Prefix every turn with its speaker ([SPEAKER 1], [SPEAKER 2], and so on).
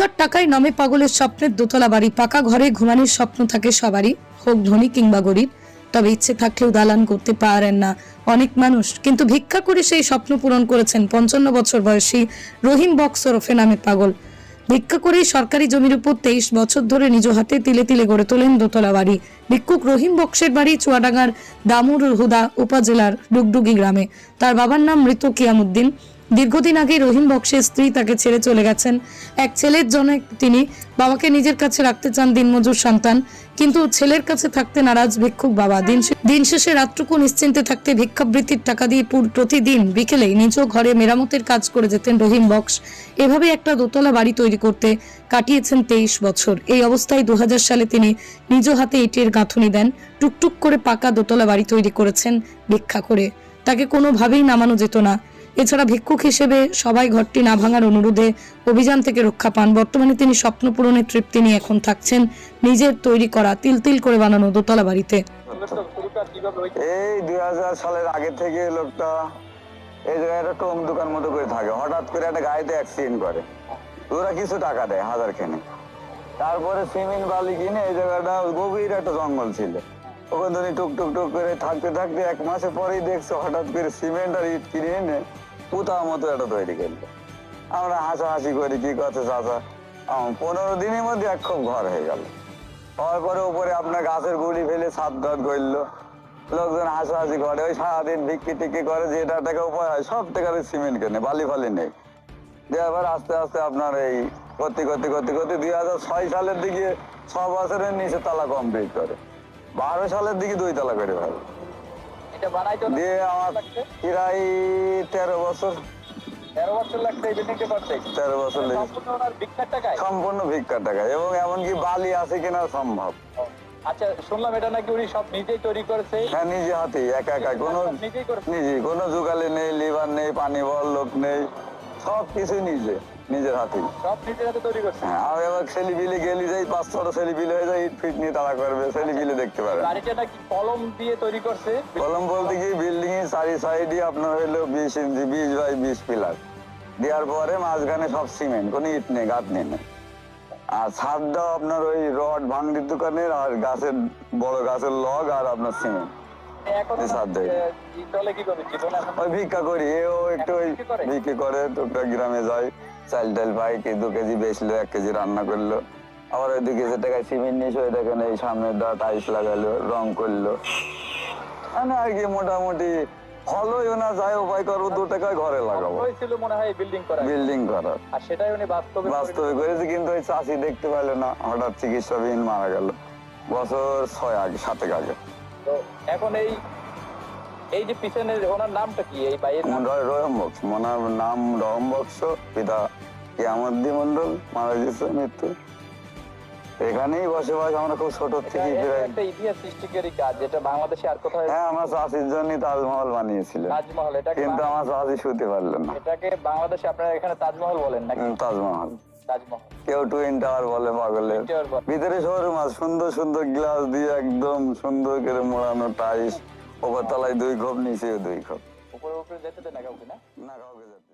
[SPEAKER 1] ভিক্ষার টাকায় নামে পাগলের স্বপ্নের দোতলা বাড়ি, পাকা ঘরে ঘুমানোর স্বপ্ন থাকে সবারই, হোক ধনী কিংবা গরিব, তবে ইচ্ছে থাকলেও দালান করতে পারেন না অনেক মানুষ। কিন্তু ভিক্ষা করে সেই স্বপ্ন পূরণ করেছেন পঞ্চান্ন বছর বয়সী রহিম বক্স ওরফে নামে পাগল। ভিক্ষা করেই সরকারি জমির উপর তেইশ বছর ধরে নিজ হাতে তিলে তিলে গড়ে তোলেন দোতলা বাড়ি। ভিক্ষুক রহিম বক্সের বাড়ি চুয়াডাঙ্গার দামুর হুদা উপজেলার ডুগডুগি গ্রামে। তার বাবার নাম মৃত কিয়ামুদ্দিন। দীর্ঘদিন আগে রহিম বক্সের স্ত্রী তাকে ছেড়ে চলে গেছেন। এক ছেলের জন্য তিনি বাবাকে নিজের কাছে রাখতে চান দিনমজুর সন্তান, কিন্তু ছেলের কাছে থাকতে নারাজ ভিক্ষুক বাবা। দিন শেষে রাতটুকু নিশ্চিন্তে থাকতে ভিক্ষাবৃত্তির টাকা দিয়ে প্রতিদিন বিকেলে নিজ ঘরে মেরামতের কাজ করে যেতেন রহিম বক্স। এভাবে একটা দোতলা বাড়ি তৈরি করতে কাটিয়েছেন তেইশ বছর। এই অবস্থায় দু হাজার সালে তিনি নিজ হাতে ইটের গাঁথুনি দেন, টুকটুক করে পাকা দোতলা বাড়ি তৈরি করেছেন ভিক্ষা করে। তাকে কোনোভাবেই নামানো যেত না। এছাড়া ভিক্ষুক হিসেবে সবাই ঘরটি না ভাঙার অনুরোধে অভিযান থেকে রক্ষা পান। বর্তমানে তিনি স্বপ্ন পূরণের তৃপ্তি নিয়ে এখন থাকছেন। নিজের তৈরি করা তিল তিল করে বানানো দোতলা বাড়িতে।
[SPEAKER 2] এই দুই হাজার সালের আগে থেকে লোকটা এই জায়গায় একটা টং দোকান মতো করে থাকে। হঠাৎ করে একটা গাড়িতে অ্যাক্সিডেন্ট করে। ওরা কিছু টাকা দেয়, হাজার খেনে তারপরে সিমেন্ট বালি কিনে এই জায়গাটা গভীর একটা জঙ্গল ছিল। ওখানে ধরে টুক টুক টুক করে থাকতে থাকতে এক মাসে পরেই দেখছ হঠাৎ করে সিমেন্ট আর ইট কিনে এনে পুতার মতো একটা তৈরি করল। আমরা হাসাহাসি করি, কি কথা চাচা? পনেরো দিনের মধ্যে এক খুব ঘর হয়ে গেল। হওয়ার পরে উপরে আপনার গাছের গুড়ি ফেলে সাত গাছ করল লোকজন হাসাহাসি করে, ওই সারাদিন বিক্রি টিক্রি করে যেটা টাকা উপায় হয়, সব টাকার সিমেন্ট কেনে, বালি ফালি নেই। দিয়ে আবার আস্তে আস্তে আপনার এই করতে করতে করতে করতে দুই হাজার ছয় সালের দিকে ছ বছরের নিচে তালা কমপ্লিট করে। বারো সালের দিকে দুই তালা করে
[SPEAKER 3] অনেক
[SPEAKER 2] দিয়ে আমার প্রায় তেরো বছর।
[SPEAKER 3] সম্পূর্ণ ভিক্ষার
[SPEAKER 2] টাকা এবং এমনকি বালি আছে কিনা সম্ভব।
[SPEAKER 3] আচ্ছা শুনলাম এটা নাকি উনি সব নিজেই তৈরি করেছে?
[SPEAKER 2] হ্যাঁ নিজে হাতে একা একা। কোনো
[SPEAKER 3] নিজেই
[SPEAKER 2] কোনো জোগালি নেই লিভার নেই পানি বল লোক নেই। সব কিছু নিজে। নিজের হাতেই
[SPEAKER 3] সব নিজের হাতে তৈরি করছে।
[SPEAKER 2] আর এবার ছেলে বিলে গেলি যাই পাঁচ ছটা ছেলে বিলে হয়ে যায় ইট ফিট নিয়ে তাড়া করবে ছেলে বিলে দেখতে পারে।
[SPEAKER 3] গাড়িটা নাকি কলম দিয়ে তৈরি করছে।
[SPEAKER 2] কলম বলতে কি বিল্ডিং এর চারি সাইডে আপনার হইল বিশ ইঞ্চি বিশ বাই বিশ পিলার। দেওয়ার পরে মাঝখানে সব সিমেন্ট কোনো ইট নেই গাত নেই। আর ছাদটাও আপনার ওই রড ভাঙড়ির দোকানের আর গাছের বড় গাছের লগ আর আপনার সিমেন্ট।
[SPEAKER 3] এখন
[SPEAKER 2] এই সাত জায়গা।
[SPEAKER 3] চলে কি করবে? জীবনে এখন
[SPEAKER 2] ওই ভিক্ষা করি এও একটু ওই
[SPEAKER 3] বিক্রি করে?
[SPEAKER 2] টুকটাক গ্রামে যায় চাল টাল পাই কি দু কেজি বেচলো এক কেজি রান্না করল। আবার ওই দু কেজি টাকায় সিমেন্ট নিয়ে এসে দেখেন এই সামনের দা টাইলস লাগালো রং করল। মানে আর কি মোটামুটি ফলই না যায় উপায় করব দু টাকায় ঘরে লাগাবো।
[SPEAKER 3] হয়েছিল মনে হয় বিল্ডিং করা
[SPEAKER 2] বিল্ডিং করার।
[SPEAKER 3] আর সেটাই উনি বাস্তবে
[SPEAKER 2] বাস্তবে করেছে কিন্তু ওই চাষি দেখতে পাইলো না হঠাৎ চিকিৎসাবিহীন মারা গেল। বছর ছয় আগে সাতেক আগে।
[SPEAKER 3] তো এখন এই এই যে পিছনে ওনার নামটা কি এই ভাইয়ের নাম?
[SPEAKER 2] রহম বক্স মনার নাম রহম বক্স পিতা কিয়ামদ্দি মন্ডল মারা গেছে মৃত্যু। এখানেই বসবাস আমরা খুব ছোট থেকে
[SPEAKER 3] একটা ইতিহাস সৃষ্টিকারী কাজ যেটা বাংলাদেশে আর কোথাও
[SPEAKER 2] হ্যাঁ আমার চাষির জন্য তাজমহল বানিয়েছিল
[SPEAKER 3] তাজমহল এটাকে
[SPEAKER 2] কিন্তু আমার চাষি শুতে পারল না।
[SPEAKER 3] এটাকে বাংলাদেশে আপনারা এখানে তাজমহল বলেন নাকি?
[SPEAKER 2] তাজমহল।
[SPEAKER 3] তাজমহল।
[SPEAKER 2] কেউ টুইন টাওয়ার বলে পাগলে। ভিতরে শোরুম আছে সুন্দর সুন্দর গ্লাস দিয়ে একদম সুন্দর করে মোড়ানো টাইস ওপর তলায় দুই খোপ নিচে দুই খোপ।
[SPEAKER 3] উপরে উপরে যেতে না কাউকে না?
[SPEAKER 2] না কাউকে যেতে